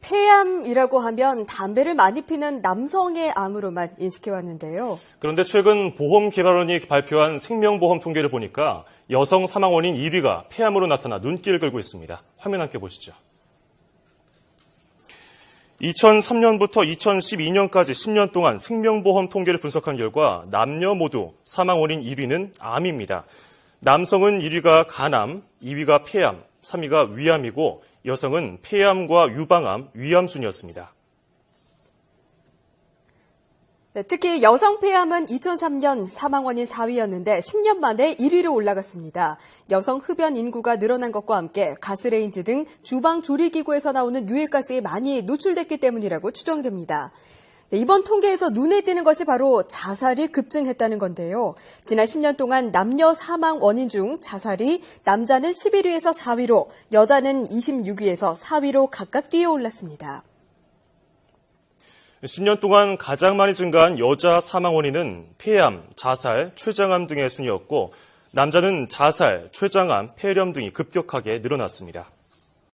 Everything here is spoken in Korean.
폐암이라고 하면 담배를 많이 피는 남성의 암으로만 인식해왔는데요. 그런데 최근 보험개발원이 발표한 생명보험 통계를 보니까 여성 사망 원인 1위가 폐암으로 나타나 눈길을 끌고 있습니다. 화면 함께 보시죠. 2003년부터 2012년까지 10년 동안 생명보험 통계를 분석한 결과 남녀 모두 사망 원인 1위는 암입니다. 남성은 1위가 간암, 2위가 폐암, 3위가 위암이고 여성은 폐암과 유방암, 위암 순이었습니다. 네, 특히 여성 폐암은 2003년 사망 원인 4위였는데 10년 만에 1위로 올라갔습니다. 여성 흡연 인구가 늘어난 것과 함께 가스레인지 등 주방 조리기구에서 나오는 유해가스에 많이 노출됐기 때문이라고 추정됩니다. 네, 이번 통계에서 눈에 띄는 것이 바로 자살이 급증했다는 건데요. 지난 10년 동안 남녀 사망 원인 중 자살이 남자는 11위에서 4위로 여자는 26위에서 4위로 각각 뛰어 올랐습니다. 10년 동안 가장 많이 증가한 여자 사망 원인은 폐암, 자살, 췌장암 등의 순이었고 남자는 자살, 췌장암, 폐렴 등이 급격하게 늘어났습니다.